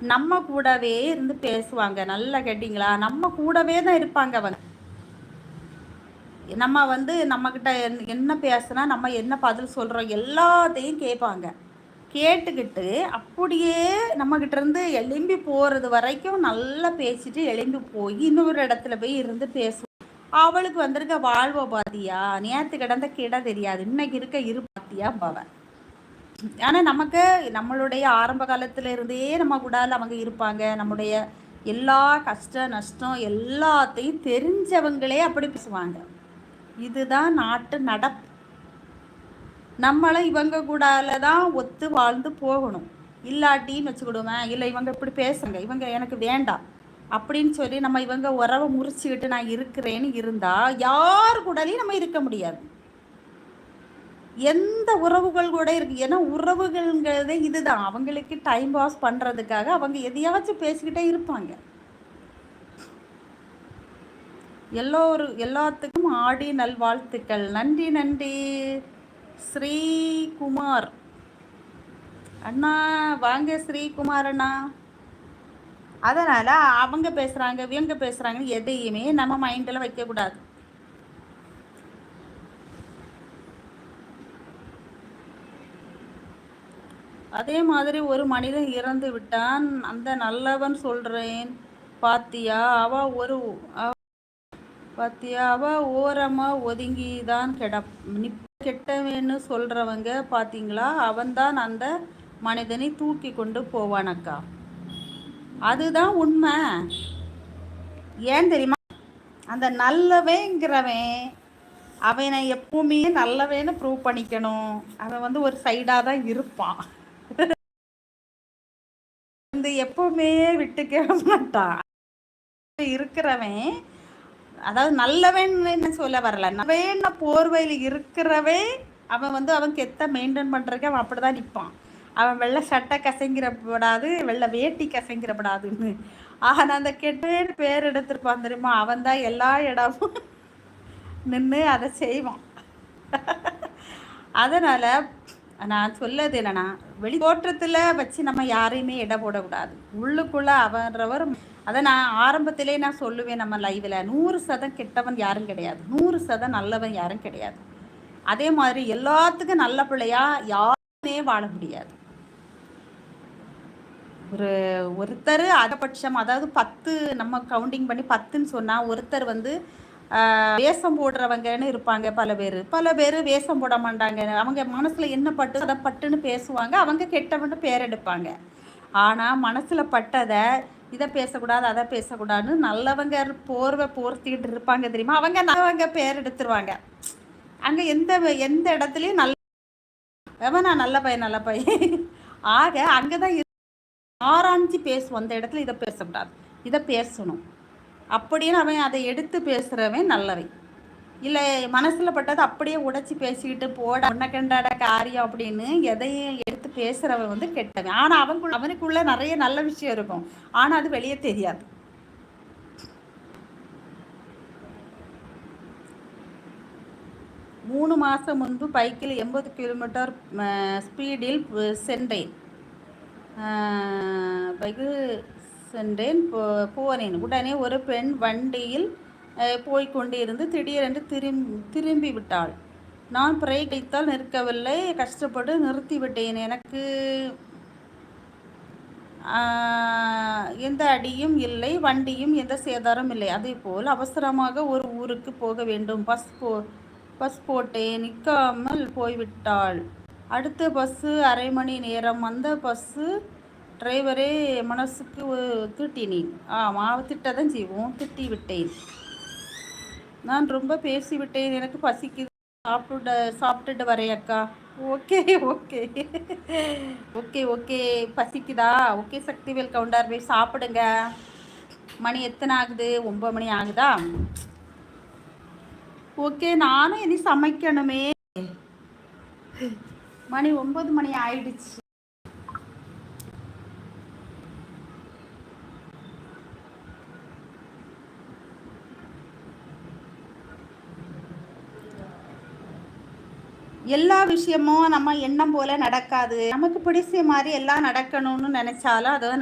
நம்ம கூடவே இருந்து பேசுவாங்க. நல்லா கேட்டிங்களா? நம்ம கூடவே தான் இருப்பாங்க அவங்க. நம்ம வந்து நம்மக்கிட்ட என்ன பேசுனா நம்ம என்ன பதில் சொல்கிறோம் எல்லாத்தையும் கேட்பாங்க. கேட்டுக்கிட்டு அப்படியே நம்மக்கிட்ட இருந்து எலும்பி போகிறது வரைக்கும் நல்லா பேசிட்டு எலும்பி போய் இன்னொரு இடத்துல போய் இருந்து பேசுவோம். அவளுக்கு வந்திருக்க வாழ்வை பாத்தியா? நேற்று கிடந்த கிட தெரியாது. இன்னைக்கு இருக்க இரு பாத்தியா பவன்? ஆனால் நமக்கு நம்மளுடைய ஆரம்ப காலத்துல இருந்தே நம்ம கூட அவங்க இருப்பாங்க. நம்முடைய எல்லா கஷ்ட நஷ்டம் எல்லாத்தையும் தெரிஞ்சவங்களே அப்படி பேசுவாங்க. இதுதான் நாட்டு நடப்பு. நம்மளும் இவங்க கூடால தான் ஒத்து வாழ்ந்து போகணும். இல்லாட்டின்னு வச்சுக்கிடுவேன் இல்லை இவங்க இப்படி பேசுங்க இவங்க எனக்கு வேண்டாம் அப்படின்னு சொல்லி நம்ம இவங்க உறவை முறிச்சுக்கிட்டு நான் இருக்கிறேன்னு இருந்தால் யார் கூடலையும் நம்ம இருக்க முடியாது. எந்த உறவுகள் கூட இருக்கு. ஏன்னா உறவுகள்ங்கிறது இதுதான். அவங்களுக்கு டைம் பாஸ் பண்ணுறதுக்காக அவங்க எதையாச்சும் பேசிக்கிட்டே இருப்பாங்க. எல்லோரும் எல்லாத்துக்கும் ஆடி நல்வாழ்த்துக்கள். நன்றி நன்றி. ஸ்ரீகுமார். அண்ணா வாங்க ஸ்ரீகுமார் அண்ணா. அதனால் அவங்க பேசுகிறாங்க இவங்க பேசுகிறாங்கன்னு எதையுமே நம்ம மைண்டில் வைக்கக்கூடாது. அதே மாதிரி ஒரு மனிதன் இறந்து விட்டான். அந்த நல்லவன் சொல்கிறேன் பாத்தியா அவ ஒரு பாத்தியா அவ ஓரமாக ஒதுங்கி தான் கெட கெட்டவேன்னு சொல்கிறவங்க பாத்தீங்களா? அவன்தான் அந்த மனிதனை தூக்கி கொண்டு போவானக்கா. அதுதான் உண்மை. ஏன் தெரியுமா? அந்த நல்லவேங்கிறவன் அவனை எப்பவுமே நல்லவேன்னு ப்ரூவ் பண்ணிக்கணும். அவன் வந்து ஒரு சைடாக தான் இருப்பான். இந்த எப்பவுமே விட்டுக்க மாட்டான் இருக்கிறவன் அதாவது நல்லவன் என்ன சொல்ல வரல. நல்லவன் போர்வையில் இருக்கிறவே அவன் வந்து அவன் கெத்த மெயின்டைன் பண்ணுறதுக்கு அவன் அப்படி தான் நிற்பான் அவன் வெள்ளை சட்டை கசங்கிறப்படாது வெள்ளை வேட்டி கசங்கிறப்படாதுன்னு. ஆனால் அந்த கெட்டவேன் பேர் எடுத்திருப்பான் தெரியுமா? அவன் தான் எல்லா இடமும் நின்று அதை செய்வான். அதனால் நான் சொல்லது என்னன்னா வெளி தோற்றத்தில் வச்சு நம்ம யாரையுமே இட போடக்கூடாது. உள்ளுக்குள்ளே அவன்றவர் அதை நான் ஆரம்பத்திலே நான் சொல்லுவேன் நம்ம லைவில் நூறு சதம் கெட்டவன் யாரும் கிடையாது. நூறு சதம் நல்லவன் யாரும் கிடையாது. அதே மாதிரி எல்லாத்துக்கும் நல்ல பிள்ளையா யாருமே வாழ முடியாது. ஒரு ஒருத்தர் அதபட்சம் அதாவது பத்து நம்ம கவுண்டிங் பண்ணி பத்துன்னு சொன்னால் ஒருத்தர் வந்து வேஷம் போடுறவங்கன்னு இருப்பாங்க பல பேர். பல பேர் வேஷம் போட மாட்டாங்க. அவங்க மனசில் என்ன பட்டு அதை பட்டுன்னு பேசுவாங்க. அவங்க கெட்டவன்னு பேர் எடுப்பாங்க. ஆனால் மனசில் பட்டதை இதை பேசக்கூடாது அதை பேசக்கூடாதுன்னு நல்லவங்க போர்வை போர்த்திக்கிட்டு இருப்பாங்க தெரியுமா? அவங்க நல்லவங்க பேர் எடுத்துருவாங்க. அங்கே எந்த எந்த இடத்துலையும் நல்ல நான் நல்ல பையன் நல்ல பையன்? ஆக அங்கே தான் ஆராய்ச்சி பேசுவோம். அந்த இடத்துல இதை பேசக்கூடாது. இதை பேசணும். அப்படின்னு அவன் அதை எடுத்து பேசுகிறவன் நல்லவன். இல்லை மனசில் பட்டது அப்படியே உடைச்சி பேசிக்கிட்டு போட ஒன்ன கண்டாட காரியம் அப்படின்னு எதையும் எடுத்து பேசுகிறவன் வந்து கெட்டவன். ஆனால் அவனுக்குள்ள அவனுக்குள்ள நிறைய நல்ல விஷயம் இருக்கும். ஆனால் அது வெளியே தெரியாது. மூணு மாதம் முன்பு பைக்கில் எண்பது கிலோமீட்டர் ஸ்பீடில் சென்றேன். பைக்கு சென்றேன். போனேன். உடனே ஒரு பெண் வண்டியில் போய்கொண்டிருந்து திடீரென்று திரும்பி திரும்பி விட்டாள். நான் பிரேக் நிற்கவில்லை. கஷ்டப்பட்டு நிறுத்திவிட்டேன் எனக்கு எந்த அடியும் இல்லை. வண்டியும் எந்த சேதாரம் இல்லை. அதே போல் அவசரமாக ஒரு ஊருக்கு போக வேண்டும். பஸ் போ பஸ் போட்டே நிற்காமல் போய்விட்டாள். அடுத்த பஸ்ஸு அரை மணி நேரம். அந்த பஸ்ஸு டிரைவரே மனசுக்கு திட்டினேன் ஆமாம் திட்டதான் செய்வோம். திட்டி விட்டேன். நான் ரொம்ப பேசிவிட்டேன் எனக்கு பசிக்குது. சாப்பிட்டு சாப்பிட்டுட்டு வரேன் அக்கா. Okay okay. Okay okay. பசிக்குதா? ஓகே சக்திவேல் கவுண்டார் போய் சாப்பிடுங்க. மணி எத்தனை ஆகுது? ஒம்பது மணி ஆகுதா? ஓகே நானும் இனி சமைக்கணுமே. மணி ஒம்பது மணி ஆயிடுச்சு. எல்லா விஷயமும் நம்ம எண்ணம் போல நடக்காது. நமக்கு பிடிச்ச மாதிரி எல்லாம் நடக்கணும்னு நினைச்சாலும் அதை